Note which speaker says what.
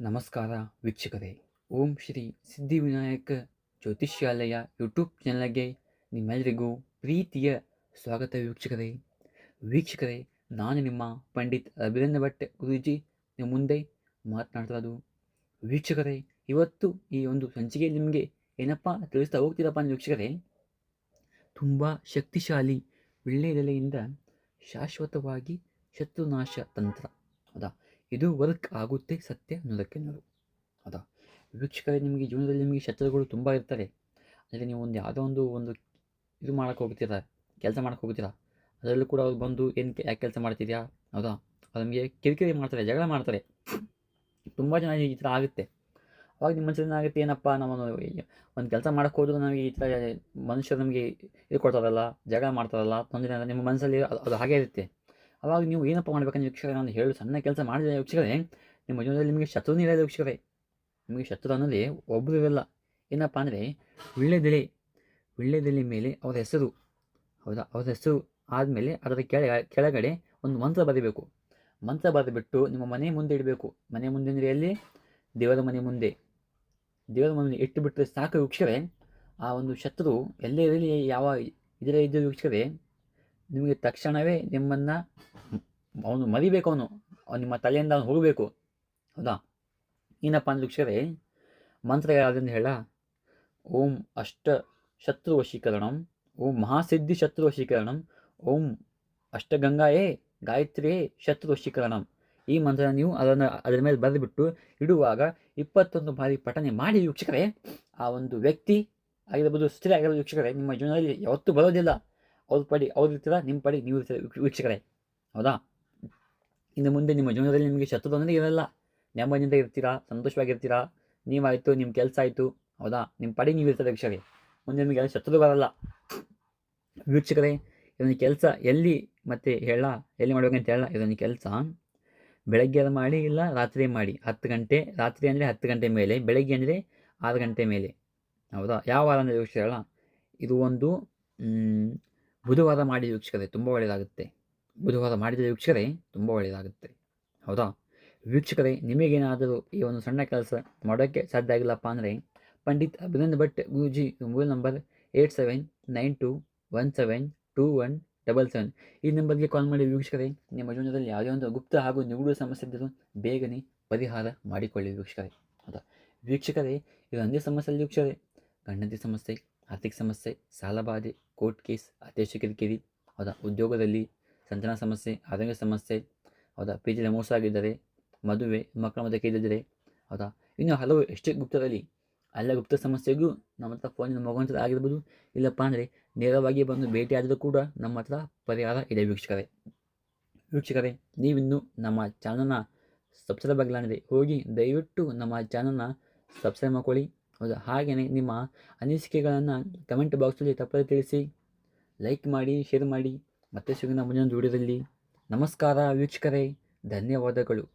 Speaker 1: ನಮಸ್ಕಾರ ವೀಕ್ಷಕರೇ. ಓಂ ಶ್ರೀ ಸಿದ್ಧಿವಿನಾಯಕ ಜ್ಯೋತಿಷ್ಯಾಲಯ ಯೂಟ್ಯೂಬ್ ಚಾನಲ್ಗೆ ನಿಮ್ಮೆಲ್ಲರಿಗೂ ಪ್ರೀತಿಯ ಸ್ವಾಗತ ವೀಕ್ಷಕರೇ. ವೀಕ್ಷಕರೇ, ನಾನು ನಿಮ್ಮ ಪಂಡಿತ್ ಅಭಿನಂದ ಭಟ್ ಗುರೂಜಿ. ನಿಮ್ಮ ಮುಂದೆ ಮಾತನಾಡ್ತಿರೋದು ವೀಕ್ಷಕರೇ, ಇವತ್ತು ಈ ಒಂದು ಸಂಚಿಕೆ ನಿಮಗೆ ಏನಪ್ಪ ತಿಳಿಸ್ತಾ ಹೋಗ್ತೀರಪ್ಪ ಅಂದ್ರೆ ವೀಕ್ಷಕರೇ, ತುಂಬ ಶಕ್ತಿಶಾಲಿ ವಿಳ್ಳೆದೆಲೆಯಿಂದ ಶಾಶ್ವತವಾಗಿ ಶತ್ರುನಾಶ ತಂತ್ರ ಹೌದಾ? ಇದು ವರ್ಕ್ ಆಗುತ್ತೆ ಸತ್ಯ ಅನ್ನೋದಕ್ಕೆ ನೋಡು ಹೌದಾ? ವೀಕ್ಷಕರೇ, ನಿಮಗೆ ಜೀವನದಲ್ಲಿ ನಿಮಗೆ ಶತ್ರುಗಳು ತುಂಬ ಇರ್ತಾರೆ. ಅಂದರೆ ನೀವು ಒಂದು ಯಾವುದೋ ಒಂದು ಒಂದು ಇದು ಮಾಡೋಕ್ಕೆ ಹೋಗ್ತೀರಾ, ಕೆಲಸ ಮಾಡೋಕ್ಕೆ ಹೋಗ್ತೀರಾ, ಅದರಲ್ಲೂ ಕೂಡ ಅವ್ರು ಬಂದು ಏನು ಯಾಕೆ ಕೆಲಸ ಮಾಡ್ತಿದ್ಯಾ? ಹೌದಾ? ಅದು ನಮಗೆ ಕಿರಿಕಿರಿ ಮಾಡ್ತಾರೆ, ಜಗಳ ಮಾಡ್ತಾರೆ. ತುಂಬ ಜನ ಈ ಥರ ಆಗುತ್ತೆ. ಅವಾಗ ನಿಮ್ಮ ಮನಸ್ಸಲ್ಲಿ ಏನಾಗುತ್ತೆ, ಏನಪ್ಪ ನಾವು ಒಂದು ಕೆಲಸ ಮಾಡೋಕ್ಕೆ ಹೋದ್ರು ನಮಗೆ ಈ ಥರ ಮನುಷ್ಯರು ನಮಗೆ ಇದು ಕೊಡ್ತಾರಲ್ಲ, ಜಗಳ ಮಾಡ್ತಾರಲ್ಲ, ತೊಂದರೆ ನಿಮ್ಮ ಮನಸ್ಸಲ್ಲಿ ಅದು ಹಾಗೇ ಇರುತ್ತೆ. ಅವಾಗ ನೀವು ಏನಪ್ಪ ಮಾಡ್ಬೇಕಂದ್ರೆ ವೀಕ್ಷಕರೇ ನಾನು ಹೇಳು ಸಣ್ಣ ಕೆಲಸ ಮಾಡಿದ ವೀಕ್ಷಕರೇ. ನಿಮ್ಮ ಜೀವನದಲ್ಲಿ ನಿಮಗೆ ಶತ್ರು ಇರೋದು ವೀಕ್ಷಕರೇ. ನಿಮಗೆ ಶತ್ರು ಅನ್ನೋದೇ ಒಬ್ಬರು ಇರಲ್ಲ. ಏನಪ್ಪ ಅಂದರೆ ವಿಳ್ಳೆದೆಲೆ ವಿಳ್ಳೆದೆಲೆ ಮೇಲೆ ಅವರ ಹೆಸರು. ಹೌದಾ? ಅವರ ಹೆಸರು ಆದಮೇಲೆ ಅದರ ಕೆಳ, ಕೆಳಗಡೆ ಒಂದು ಮಂತ್ರ ಬರೀಬೇಕು. ಮಂತ್ರ ಬರೆದುಬಿಟ್ಟು ನಿಮ್ಮ ಮನೆ ಮುಂದೆ ಇಡಬೇಕು. ಮನೆ ಮುಂದೆ ಅಂದರೆ ಎಲ್ಲಿ? ದೇವರ ಮನೆ ಮುಂದೆ. ದೇವರ ಮನೆ ಇಟ್ಟು ಬಿಟ್ಟರೆ ಸಾಕು ವೀಕ್ಷಕರೇ. ಆ ಒಂದು ಶತ್ರು ಎಲ್ಲೇ ಇರಲಿ ಯಾವ ಇದರ ಇದ್ದ ವೀಕ್ಷಕರೇ, ನಿಮಗೆ ತಕ್ಷಣವೇ ನಿಮ್ಮನ್ನು ಅವನು ಮರಿಬೇಕು ಅವನು. ನಿಮ್ಮ ತಲೆಯಿಂದ ಅವನು ಹೋಗಬೇಕು. ಹೌದಾ? ಏನಪ್ಪ ಅಂದ್ರೆ ವೀಕ್ಷಕರೇ ಮಂತ್ರ ಯಾವುದಂತ ಹೇಳ? ಓಂ ಅಷ್ಟ ಶತ್ರು ವಶೀಕರಣಂ ಓಂ ಮಹಾಸಿದ್ಧಿ ಶತ್ರು ವಶೀಕರಣಂ ಓಂ ಅಷ್ಟಗಂಗಾಯೇ ಗಾಯತ್ರಿಯೇ ಶತ್ರು ವಶೀಕರಣಂ ಈ ಮಂತ್ರ ನೀವು ಅದನ್ನು ಅದರ ಮೇಲೆ ಬರೆದುಬಿಟ್ಟು ಇಡುವಾಗ ಇಪ್ಪತ್ತೊಂದು ಬಾರಿ ಪಠನೆ ಮಾಡಿ ವೀಕ್ಷಕರೇ. ಆ ಒಂದು ವ್ಯಕ್ತಿ ಆಗಿರ್ಬೋದು, ಸ್ತ್ರೀ ಆಗಿರೋ ವೀಕ್ಷಕರೇ, ನಿಮ್ಮ ಜೀವನದಲ್ಲಿ ಯಾವತ್ತೂ ಬರೋದಿಲ್ಲ. ಅವ್ರ ಪಡಿ, ಅವ್ರು ಇರ್ತೀರ ನಿಮ್ಮ ಪಡಿ ನೀವು ಇರ್ತೀರ ವೀಕ್ಷಕರೇ. ಹೌದಾ? ಇನ್ನು ಮುಂದೆ ನಿಮ್ಮ ಜೀವನದಲ್ಲಿ ನಿಮಗೆ ಶತ್ರು ಅಂದರೆ ಇರಲ್ಲ. ನೆಮ್ಮದಿಯಿಂದ ಇರ್ತೀರಾ? ಸಂತೋಷವಾಗಿರ್ತೀರಾ? ನೀವಾಯಿತು ನಿಮ್ಮ ಕೆಲಸ ಆಯಿತು. ಹೌದಾ? ನಿಮ್ಮ ಪಡಿ ನೀವು ಇರ್ತದೆ ವೀಕ್ಷಕರೇ ಮುಂದೆ ನಿಮಗೆ ಯಾರು ಶತ್ರು ಬರಲ್ಲ. ವೀಕ್ಷಕರೇ, ಇದೊಂದು ಕೆಲಸ. ಎಲ್ಲಿ ಮತ್ತೆ ಹೇಳ? ಎಲ್ಲಿ ಮಾಡ್ಬೇಕಂತ ಹೇಳ? ಇದೊಂದು ಕೆಲಸ. ಬೆಳಗ್ಗೆ ಮಾಡಿ ಇಲ್ಲ, ರಾತ್ರಿ ಮಾಡಿ. ಹತ್ತು ಗಂಟೆ, ರಾತ್ರಿ ಅಂದರೆ ಹತ್ತು ಗಂಟೆ ಮೇಲೆ. ಬೆಳಗ್ಗೆ ಅಂದರೆ ಆರು ಗಂಟೆ ಮೇಲೆ. ಹೌದಾ? ಯಾವ ವಾರ ಅಂದರೆ ವೀಕ್ಷಕರಲ್ಲ ಇದು ಒಂದು ಬುಧವಾರ ಮಾಡಿ ವೀಕ್ಷಕರೇ. ತುಂಬ ಒಳ್ಳೆಯದಾಗುತ್ತೆ ಬುಧವಾರ ಮಾಡಿದರೆ ವೀಕ್ಷಕರೇ, ತುಂಬ ಒಳ್ಳೆಯದಾಗುತ್ತೆ. ಹೌದಾ? ವೀಕ್ಷಕರೇ, ನಿಮಗೇನಾದರೂ ಈ ಒಂದು ಸಣ್ಣ ಕೆಲಸ ಮಾಡೋಕ್ಕೆ ಸಾಧ್ಯ ಆಗಿಲ್ಲಪ್ಪ ಅಂದರೆ, Pandit Abhinand Bhat Guruji mobile number eight seven nine two one seven two one double seven. ಈ ನಂಬರ್ಗೆ ಕಾಲ್ ಮಾಡಿ ವೀಕ್ಷಕರೇ, ನಿಮ್ಮ ಜೀವನದಲ್ಲಿ ಯಾವುದೇ ಒಂದು ಗುಪ್ತ ಹಾಗೂ ನಿಗೂಢ ಸಮಸ್ಯೆ ಇದ್ದರೂ ಬೇಗನೆ ಪರಿಹಾರ ಮಾಡಿಕೊಳ್ಳಿ ವೀಕ್ಷಕರೇ. ಹೌದಾ? ವೀಕ್ಷಕರೇ, ಇದು ಒಂದೇ ಸಮಸ್ಯೆ ವೀಕ್ಷಕರೇ ಗಂಡಂತಿ ಸಮಸ್ಯೆ, ಆರ್ಥಿಕ ಸಮಸ್ಯೆ, ಸಾಲಬಾಧೆ, ಕೋರ್ಟ್ ಕೇಸ್ ಅತ್ಯಾಶ ಕಿರಿಕಿರಿ, ಹೌದಾ? ಉದ್ಯೋಗದಲ್ಲಿ ಸಂತಾನ ಸಮಸ್ಯೆ, ಆರೋಗ್ಯ ಸಮಸ್ಯೆ, ಹೌದಾ? ಪಿ ಜಿಯಲ್ಲಿ ಮೋಸ ಆಗಿದ್ದರೆ ಮದುವೆ ಮಕ್ಕಳ ಮಧ್ಯೆ ಕೇಳಿದರೆ ಹೌದಾ? ಇನ್ನು ಹಲವು ಎಷ್ಟೇ ಗುಪ್ತದಲ್ಲಿ ಎಲ್ಲ ಗುಪ್ತ ಸಮಸ್ಯೆಗೂ ನಮ್ಮ ಹತ್ರ ಫೋನಿನ ಮುಖಾಂತರ ಆಗಿರ್ಬೋದು. ಇಲ್ಲಪ್ಪ ಅಂದರೆ ನೇರವಾಗಿ ಬಂದು ಭೇಟಿ ಆದರೂ ಕೂಡ ನಮ್ಮ ಹತ್ರ ಪರಿಹಾರ ಇದೆ ವೀಕ್ಷಕರೇ. ವೀಕ್ಷಕರೇ, ನೀವಿನ್ನು ನಮ್ಮ ಚಾನಲ್ನ ಸಬ್ಸ್ಕ್ರೈಬ್ ಆಗಿಲ್ಲ ಹೋಗಿ ದಯವಿಟ್ಟು ನಮ್ಮ ಚಾನಲ್ನ ಸಬ್ಸ್ಕ್ರೈಬ್ ಮಾಡ್ಕೊಳ್ಳಿ. ಹೌದಾ? ಹಾಗೆಯೇ ನಿಮ್ಮ ಅನಿಸಿಕೆಗಳನ್ನು ಕಮೆಂಟ್ ಬಾಕ್ಸಲ್ಲಿ ತಪ್ಪದೆ ತಿಳಿಸಿ ಲೈಕ್ ಮಾಡಿ ಶೇರ್ ಮಾಡಿ. ಮತ್ತೆ ಸಿಗೋಣ ಮುಂದಿನ ವಿಡಿಯೋದಲ್ಲಿ. ನಮಸ್ಕಾರ ವೀಕ್ಷಕರೇ ಧನ್ಯವಾದಗಳು.